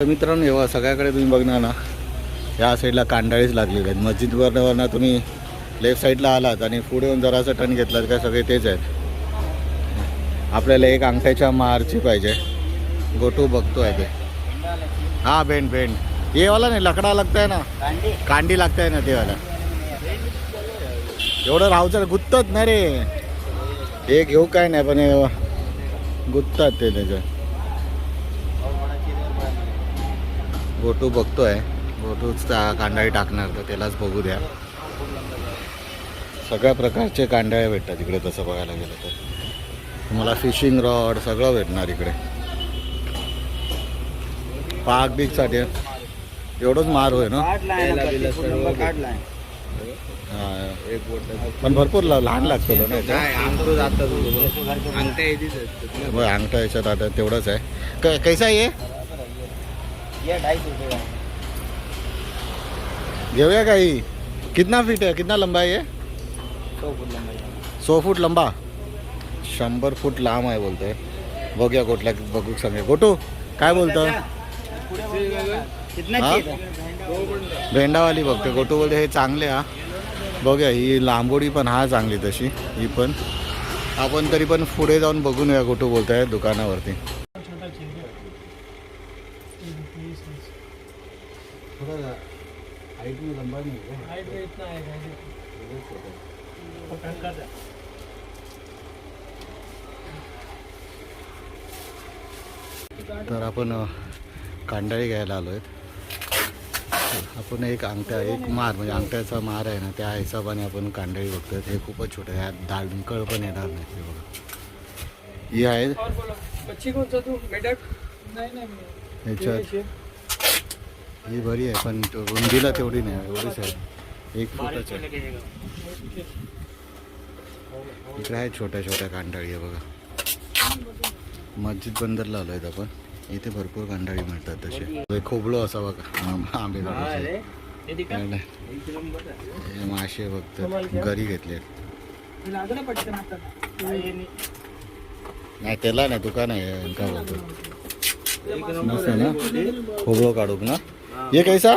तर मित्रांनो एव्हा सगळ्याकडे तुम्ही बघणार ना या साईडला कांडाळीच लागलेले आहेत. मस्जिदवरनं तुम्ही लेफ्ट साईडला आलात आणि पुढे येऊन जरासं टर्न घेतलात का सगळे तेच आहेत. आपल्याला एक अंगठ्याच्या मारची पाहिजे. गोटू बघतोय ते. हा बेंड बेंड. हे वाला नाही लकडा लागताय ना. कांडी. लागताय ना ते वाला. एवढं राहूचं गुत्तत ना रे. हे घेऊ काय नाही पण हे गुत्तात ते त्याचं. गोटू बघतोय. गोटूच त्या कांडाळी टाकणार तर त्यालाच बघू द्या. सगळ्या प्रकारचे कांडाळे भेटतात इकडे तसं बघायला गेलं तर. तुम्हाला फिशिंग रॉड सगळं भेटणार इकडे. पाक बीकसाठी एवढंच मार होय ना? हा. पण भरपूर लहान लागतं ना? अंगठा याच्यात आता तेवढंच आहे. क- कैसा आहे हे? घेऊया काही कितना फीट है? कितना लंबा है ये? सौ फूट लंबा शंभर फूट लांब आहे बोलतोय. बघूया कुठल्या बघू सांगे गोटू काय बोलतो? हा? भेंडावाली बघते गोटू बोलते हे चांगले हा. बघूया ही लांबोडी पण हा चांगली तशी. ही पण. आपण तरी पण पुढे जाऊन बघून या गोटू बोलताय दुकानावरती. तर आपण कांडाळी घ्यायला आलो आहेत आपण एक अंगठा एक मार म्हणजे अंगठ्याचा मार आहे ना त्या हिशोबाने आपण कांडाळी बघतोय. हे खूपच छोटं आहे. दांडकळ पण येणार नाही हे बघा. ही आहे. बच्ची कौन सा तू मेढक नाही नाही ह्याच्यात ही बरी आहे पण तो रुंदीला तेवढी नाही एवढीच आहे. एक फुटच आहे. इकडे आहेत छोट्या छोट्या कांडाळी आहे बघा. मस्जिद बंदरला आलो आहेत आपण. इथे भरपूर कांडाळी मिळतात तसे. खोबलो असा बघा आंबे. हे मासे बघतात घरी घेतले नाही. त्याला नाही दुकान आहे मस्त आहे ना? खोबरो काढूक ना. ये कैसा?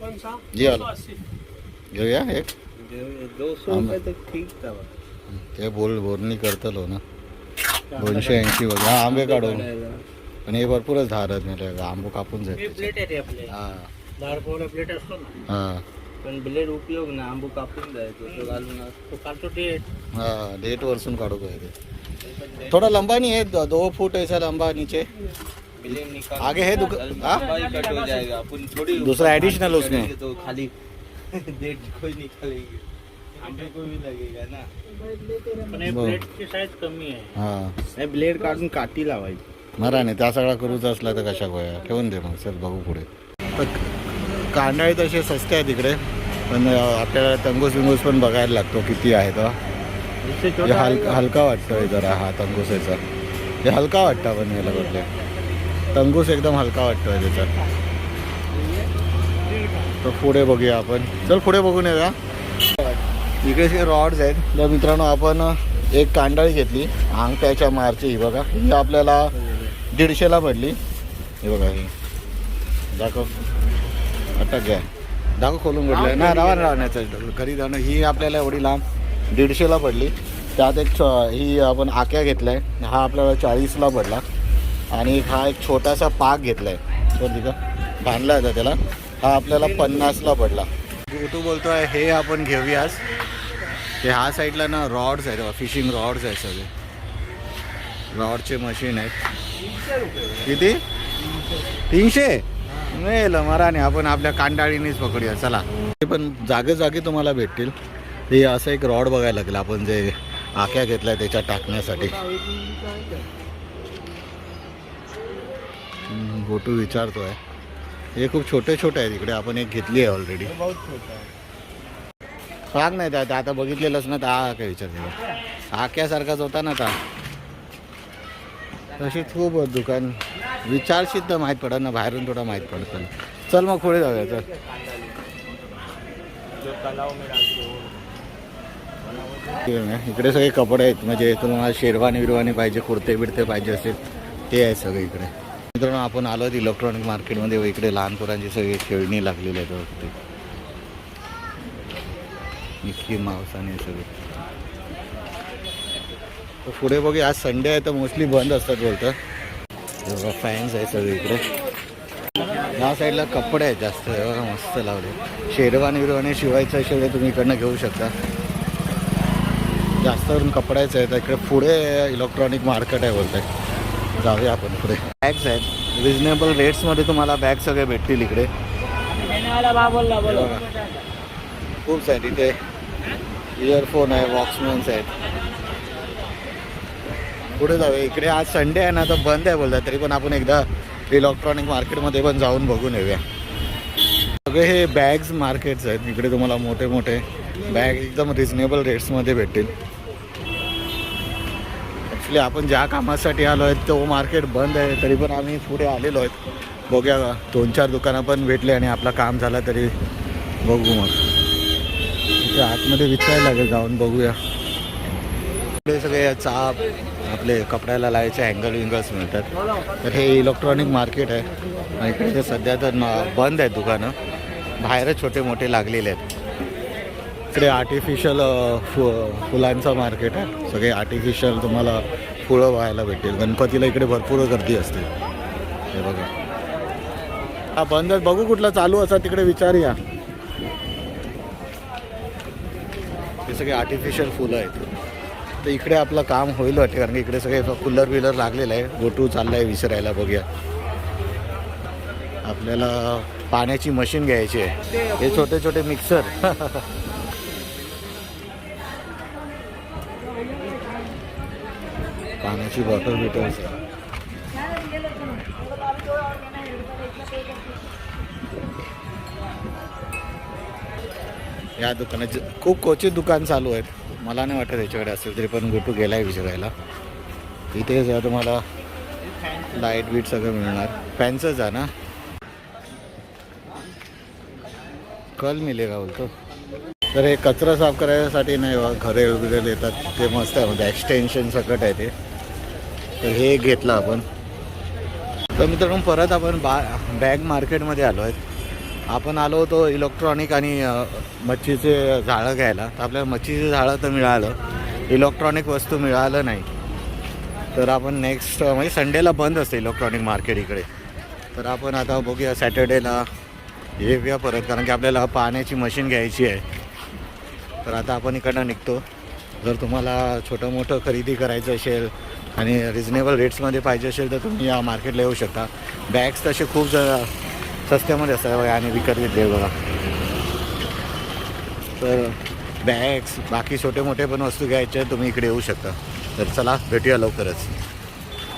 कौन सा? ये वाला। घेऊया एक? दो सौ हम- रुपये तक ठीक था ते बोल बोलणी करतलो ना। दोनशे ऐंशी वगैरे हा आंबे काढू पण हे भरपूरच धारत नाही आंबो कापून जाईल आहे हा हा। पण ब्लेड उपयोग ना आंबू कापून जायचो तो घालून तो काढतो डेट हा डेट वरसून काढू थोड़ा लंबा नहीं है दो, फुट ऐसा लंबा नीचे? आगे है दुक- हाँ? कट हो जाएगा। अपन थोड़ी दूसरा additional उसमें? तो खाली डेट कोई निकालेगी। आंबे को भी लगेगा ना। पण हे बरं. ब्लेड ची साईज कमी आहे हा। नाही ब्लेड काढून काठी लावायची मरा नाही त्या सगळा करूच असला तर कशा गोया? ठेवून दे मग चल बघू पुढे. तर कांडाळी तसे सस्ते आहेत इकडे. पण आपल्याला तंगूस बिंगूस पण बघायला लागतो किती आहे इससे हे छोटा हलका हलका वाटतोय जरा हा तंगूस याचा. हे हलका वाटतं पण याला कुठले? टंगूस एकदम हलका वाटतोय त्याचा तर पुढे बघूया आपण. चल पुढे बघून येऊया. इकडे हे रॉड्स आहेत तर मित्रांनो आपण एक कांडाळी घेतली. अंगठ्याच्या मारची ही बघा. ही आपल्याला दीडशेला पडली. हे बघा ही. दाखव. अटक घ्या. दाखव खोलून घेतलं ना रावा राहण्याचं. घरी जाणं ही आपल्याला एवढी लांब दीडशेला पडली. त्यात एक ही आपण आक्या घेतला आहे हा आपल्याला चाळीसला पडला. आणि हा एक छोटासा पाक घेतला आहे तो तिथं बांधला होता त्याला. हा आपल्याला पन्नासला पडला. तू बोलतोय हे आपण घेऊयास ते ह्या साईडला ना रॉड्स आहेत फिशिंग रॉड्स आहेत सगळे. रॉडचे मशीन आहेत. किती? तीनशे? नाही लमाराने आपण आपल्या कांडाळीनेच पकडूया चला. ते पण जागे जागे तुम्हाला भेटतील. ते असं एक रॉड बघायला लागेल आपण जे आक्या घेतल्या त्याच्यात टाकण्यासाठी. गोटू विचारतोय. हे खूप छोटे छोटे आहेत इकडे. आपण एक घेतली आहे ऑलरेडी पाक नाही त्या आता बघितलेलंच ना तर हा काय विचार आक्यासारखाच होता ना आता. तशी खूप दुकान. विचारशीत तर माहीत पडत ना बाहेरून थोडं माहीत पडतं चल मग पुढे जाऊया चल. आहे. इकडे सगळे कपडे आहेत. म्हणजे तुम्हाला शेरवानी बिरवानी पाहिजे कुर्ते बिडते पाहिजे असेल ते आहे सगळे इकडे. मित्रांनो आपण आलो इलेक्ट्रॉनिक मार्केटमध्ये हो, इकडे लहान पोरांची सगळी खेळणी लागलेली आहेत वाटते इतकी माऊस आणि सगळे. तर पुढे बघू आज संडे आहे तर मोस्टली बंद असतात बोलतं. फॅन्स आहे सगळे इकडे. या साईडला कपडे आहेत जास्त बघा मस्त लावले. शेरवानी विरवानी शिवायचं असेल तुम्ही इकडनं घेऊ शकता. जास्त करून कपड्याचं आहे तर इकडे पुढे इलेक्ट्रॉनिक मार्केट आहे बोलतंय. जाऊया आपण पुढे. बॅग्स आहेत. रिजनेबल रेट्समध्ये तुम्हाला बॅग सगळे भेटतील इकडे. खूप आहेत इथे इयरफोन आहे वॉक्समॅन्स आहेत. पुढे जाऊया. इकडे आज संडे आहे ना तर बंद आहे बोलतात. तरी पण आपण एकदा इलेक्ट्रॉनिक मार्केटमध्ये पण जाऊन बघून येऊया. सगळे हे बॅग्स मार्केट्स आहेत. इकडे तुम्हाला मोठे मोठे बॅग एकदम रिजनेबल रेट्समध्ये भेटतील. ॲक्च्युली आपण ज्या कामासाठी आलो आहे तो मार्केट बंद आहे तरी पण आम्ही पुढे आलेलो आहेत. बघूया दोन चार दुकानं पण भेटले आणि आपलं काम झालं तरी बघू मग. इथे आतमध्ये विचारायला लागेल जाऊन बघूया. पुढे सगळे चाप आपले कपड्याला लावायचे अँगल विंगल्स मिळतात. तर हे इलेक्ट्रॉनिक मार्केट आहे. आणि इकडे तर सध्या तर बंद आहेत दुकानं. बाहेरच छोटे मोठे लागलेले आहेत. इकडे आर्टिफिशियल फु फुलांचं मार्केट आहे. सगळे आर्टिफिशियल तुम्हाला फुलं व्हायला भेटेल गणपतीला इकडे भरपूर गर्दी असते. हे बघा. हा बंद बघू कुठला चालू असा तिकडे विचारूया. हे सगळे आर्टिफिशियल फुलं आहेत. तर इकडे आपलं काम होईल वाटते कारण की इकडे सगळे कूलर बिलर लागलेलं आहे गोटू चाललं आहे विसरायला बघूया. आपल्याला पाण्याची मशीन घ्यायची आहे. हे छोटे छोटे मिक्सर पाण्याची बॉटल बिटल्स या दुकानाचे खूप क्वचित दुकान चालू आहेत. मला नाही वाटत याच्याकडे असेल तरी पण गोटू गेलाय विचारायला इथे जा तुम्हाला लाइट बीट सगळं मिळणार. फॅनचंच आहे ना. कल मिलेगा बोलतो. तर हे कचरा साफ करायसाठी नाही घरे वगैरे येतात. ते मस्त आहे म्हणजे एक्सटेन्शन सकट आहे ते. तर हे घेतलं आपण. तर मित्रांनो परत आपण बा बॅग मार्केटमध्ये आलो आहेत. आपण आलो होतो इलेक्ट्रॉनिक आणि मच्छीचे झाडं घ्यायला. तर आपल्याला मच्छीचे झाडं तर मिळालं. इलेक्ट्रॉनिक वस्तू मिळालं नाही. तर आपण नेक्स्ट म्हणजे संडेला बंद असते इलेक्ट्रॉनिक मार्केट इकडे. तर आपण आता बघूया सॅटर्डेला येऊया परत कारण की आपल्याला पाण्याची मशीन घ्यायची आहे. तर आता आपण इकडनं निघतो. जर तुम्हाला छोटं मोठं खरेदी करायचं असेल आणि रिजनेबल रेट्समध्ये पाहिजे असेल तर तुम्ही या मार्केटला येऊ शकता. बॅग्स तसे खूप ज- सस्त्यामध्ये असतात बघा आणि विकत घेतले बघा. तर बॅग्स बाकी छोटे मोठे पण वस्तू घ्यायचे आहेत, तुम्ही इकडे येऊ शकता. तर चला भेटूया लवकरच.